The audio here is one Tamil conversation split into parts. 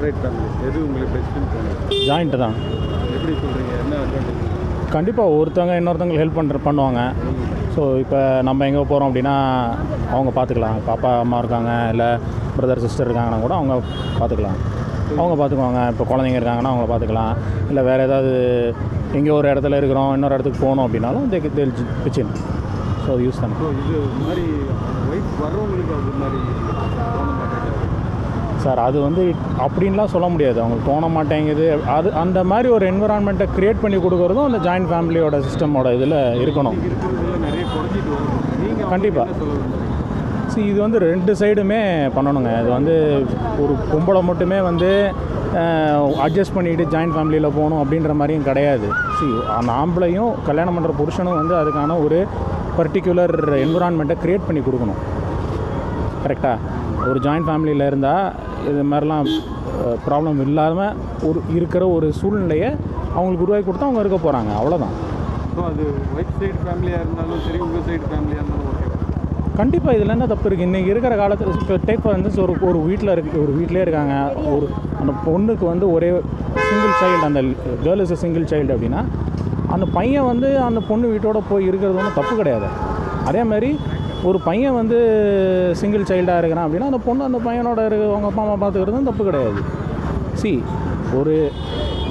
எது உங்களுக்கு பெஸ்ட்டுன்னு தோணுது ஜாயிண்ட்டு தான். எப்படி சொல்கிறீங்க என்ன அட்வான்டேஜ் கண்டிப்பாக ஒருத்தவங்க இன்னொருத்தவங்களுக்கு ஹெல்ப் பண்ணுற பண்ணுவாங்க. ஸோ இப்போ நம்ம எங்கே போகிறோம் அப்படின்னா அவங்க பார்த்துக்கலாம் இப்போ அப்பா அம்மா இருக்காங்க இல்லை பிரதர் சிஸ்டர் இருக்காங்கன்னா கூட அவங்க பார்த்துக்கலாம் அவங்க பார்த்துக்குவாங்க இப்போ குழந்தைங்க இருக்காங்கன்னா அவங்க பார்த்துக்கலாம் இல்லை வேறு ஏதாவது எங்கேயோ ஒரு இடத்துல இருக்கிறோம் இன்னொரு இடத்துக்கு போகணும் அப்படின்னாலும் they they'll pitch in so use தான் ஸோ இது மாதிரி ஒய்ஃப் வர்றவங்களுக்கு அது மாதிரி சார். அது வந்து அப்படின்லாம் சொல்ல முடியாது. அவங்களுக்கு தோண மாட்டேங்குது. அது அந்த மாதிரி ஒரு என்விரான்மெண்ட்டை க்ரியேட் பண்ணி கொடுக்குறதும் அந்த ஜாயிண்ட் ஃபேமிலியோட சிஸ்டமோட இதில் இருக்கணும். கண்டிப்பாக நிறைய சி இது வந்து ரெண்டு சைடுமே பண்ணணுங்க. இது வந்து ஒரு பொம்பளை மட்டுமே வந்து அட்ஜஸ்ட் பண்ணிட்டு ஜாயிண்ட் ஃபேமிலியில் போகணும் அப்படின்ற மாதிரியும் கிடையாது. சி அந்த ஆம்பளையும் கல்யாணம் பண்ணுற புருஷனும் வந்து அதுக்கான ஒரு பர்டிகுலர் என்விரான்மெண்ட்டை க்ரியேட் பண்ணி கொடுக்கணும். கரெக்டாக ஒரு ஜாயிண்ட் ஃபேமிலியில் இருந்தால் இது மாதிரிலாம் ப்ராப்ளம் இல்லாமல் ஒரு இருக்கிற ஒரு சூழ்நிலையை அவங்களுக்கு உருவாக்கி கொடுத்தா அவங்க இருக்க போகிறாங்க அவ்வளோதான் ஸோ அது ஒய்ஃப் சைடு ஃபேமிலியாக இருந்தாலும் சரி உங்கள் சைடு ஃபேமிலியாக இருந்தாலும் ஓகே கண்டிப்பாக இதில் என்ன தப்பு இருக்குது இன்றைக்கி இருக்கிற காலத்தில் இப்போ டேக் ஃபார் இன்ஸ்டன்ஸ் ஒரு ஒரு வீட்டில் இருக்கு ஒரு வீட்டிலே இருக்காங்க. ஒரு அந்த பொண்ணுக்கு வந்து ஒரே சிங்கிள் சைல்டு அந்த கேர்ள் இஸ் சிங்கிள் சைல்டு அப்படின்னா அந்த பையன் வந்து அந்த பொண்ணு வீட்டோட போய் இருக்கிறது ஒன்றும் தப்பு கிடையாது. அதே மாதிரி ஒரு பையன் வந்து சிங்கிள் சைல்டாக இருக்கிறான் அப்படின்னா அந்த பொண்ணு அந்த பையனோட இருக்க அவங்க அப்பா அம்மா பார்த்துக்கிறதும் தப்பு கிடையாது. சி ஒரு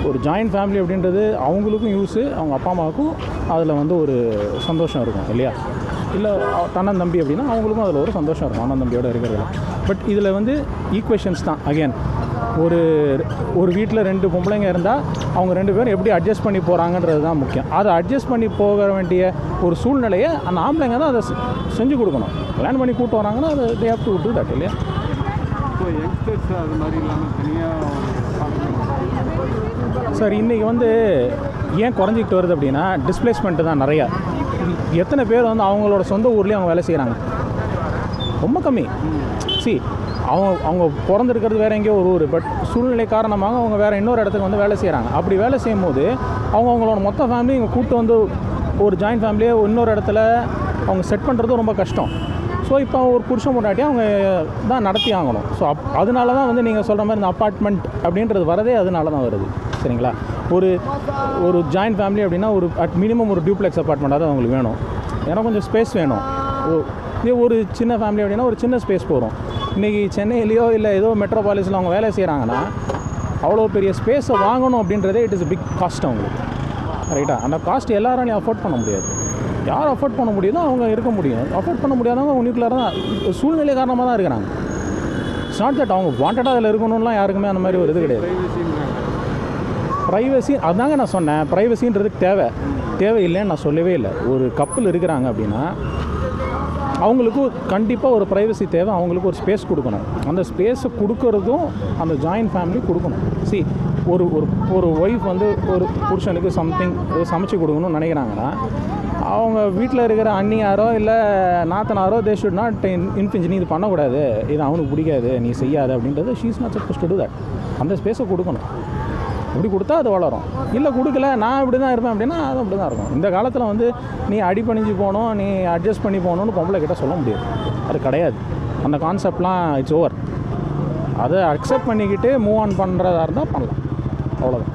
ஒரு ஜாயிண்ட் ஃபேமிலி அப்படின்றது அவங்களுக்கும் யூஸு அவங்க அப்பா அம்மாவுக்கும் அதில் வந்து ஒரு சந்தோஷம் இருக்கும் இல்லையா? இல்லை தன்னன் தம்பி அப்படின்னா அவங்களுக்கும் அதில் ஒரு சந்தோஷம் இருக்கும் அண்ணன் தம்பியோட இருக்கிறதுல. பட் இதில் வந்து ஈக்குவேஷன்ஸ் தான் அகைன் ஒரு ஒரு வீட்டில் ரெண்டு பொம்பளைங்க இருந்தால் அவங்க ரெண்டு பேரும் எப்படி அட்ஜஸ்ட் பண்ணி போகிறாங்கன்றது தான் முக்கியம். அதை அட்ஜஸ்ட் பண்ணி போக வேண்டிய ஒரு சூழ்நிலையை அந்த ஆம்பளைங்க தான் அதை செஞ்சு கொடுக்கணும். கல்யாணம் பண்ணி கூட்டு வராங்கன்னா அதை they have to do that இல்லையா? ஸோ யங்ஸ்டர்ஸ் அது மாதிரி இல்லாமல் தனியாக சார் இன்றைக்கி வந்து ஏன் குறைஞ்சிக்கிட்டு வருது அப்படின்னா டிஸ்பிளேஸ்மெண்ட்டு தான் நிறையா. எத்தனை பேர் வந்து அவங்களோட சொந்த ஊர்லேயே அவங்க வேலை செய்கிறாங்க ரொம்ப கம்மி. சி அவங்க அவங்க பிறந்திருக்கிறது வேறு எங்கேயோ ஒரு ஊர். பட் சூழ்நிலை காரணமாக அவங்க வேறு இன்னொரு இடத்துக்கு வந்து வேலை செய்கிறாங்க அப்படி வேலை செய்யும் போது அவங்க அவங்களோட மொத்த ஃபேமிலி இங்கே கூட்டு வந்து ஒரு ஜாயிண்ட் ஃபேமிலியை இன்னொரு இடத்துல அவங்க செட் பண்ணுறது ரொம்ப கஷ்டம். ஸோ இப்போ ஒரு புருஷன் முன்னாடி அவங்க தான் நடத்தி ஆகணும். ஸோ அப் அதனால தான் வந்து நீங்கள் சொல்கிற மாதிரி இந்த அப்பார்ட்மெண்ட் அப்படின்றது வரதே அதனால தான் வருது. சரிங்களா? ஒரு ஒரு ஜாயிண்ட் ஃபேமிலி அப்படின்னா ஒரு அட் மினிமம் ஒரு டியூப்ளெக்ஸ் அப்பார்ட்மெண்ட்டாக அவங்களுக்கு வேணும். ஏன்னா கொஞ்சம் ஸ்பேஸ் வேணும். ஓ- இதே ஒரு சின்ன ஃபேமிலி அப்படின்னா ஒரு சின்ன ஸ்பேஸ் போகிறோம் இன்றைக்கி சென்னையிலையோ இல்லை ஏதோ மெட்ரோபாலிஸில் அவங்க வேலை செய்கிறாங்கன்னா அவ்வளோ பெரிய ஸ்பேஸை வாங்கணும் அப்படின்றதே இட் இஸ் பிக் காஸ்ட் அவங்களுக்கு. ரைட்டா அந்த காஸ்ட் எல்லாராலையும் அஃபோர்ட் பண்ண முடியாது. யார் அஃபோர்ட் பண்ண முடியுதோ அவங்க இருக்க முடியும். அஃபோர்ட் பண்ண முடியாதவங்க அவங்க நியூக்ளியர் தான் சூழ்நிலை காரணமாக தான் இருக்கிறாங்க. இட்ஸ் நாட் தட் அவங்க வாண்டடாக அதில் இருக்கணும்லாம் யாருக்குமே அந்த மாதிரி ஒரு இது கிடையாது. ப்ரைவசி அதாங்க நான் சொன்னேன். ப்ரைவசின்றது தேவை. தேவை இல்லைன்னு நான் சொல்லவே இல்லை. ஒரு கப்பல் இருக்கிறாங்க அப்படின்னா அவங்களுக்கும் கண்டிப்பாக ஒரு ப்ரைவசி தேவை அவங்களுக்கு ஒரு ஸ்பேஸ் கொடுக்கணும். அந்த ஸ்பேஸை கொடுக்கறதும் அந்த ஜாயிண்ட் ஃபேமிலி கொடுக்கணும். சி ஒரு ஒரு ஒரு ஒய்ஃப் வந்து ஒரு புருஷனுக்கு சம்திங் சமைச்சு கொடுக்கணும்னு நினைக்கிறாங்கன்னா அவங்க வீட்டில் இருக்கிற அண்ணியாரோ இல்லை நாத்தனாரோ தே ஷுட் நாட் இன்ஃபிஞ்ச் நீ இது பண்ணக்கூடாது. இது அவனுக்கு பிடிக்காது நீ செய்யாத அப்படின்றது she's not suppose to that அந்த ஸ்பேஸை கொடுக்கணும். இப்படி கொடுத்தா அது வளரும். இல்லை கொடுக்கல நான் இப்படி தான் இருப்பேன் அப்படின்னா அது அப்படி தான் இருக்கும். இந்த காலத்தில் வந்து நீ அடிப்பணிஞ்சு போகணும் நீ அட்ஜஸ்ட் பண்ணி போகணும்னு பொம்பளை கிட்ட சொல்ல முடியாது. அது கிடையாது. அந்த கான்செப்ட்லாம் இட்ஸ் ஓவர் அதை அக்செப்ட் பண்ணிக்கிட்டு மூவ் ஆன் பண்ணுறதா இருந்தால் பண்ணலாம். அவ்வளோதான்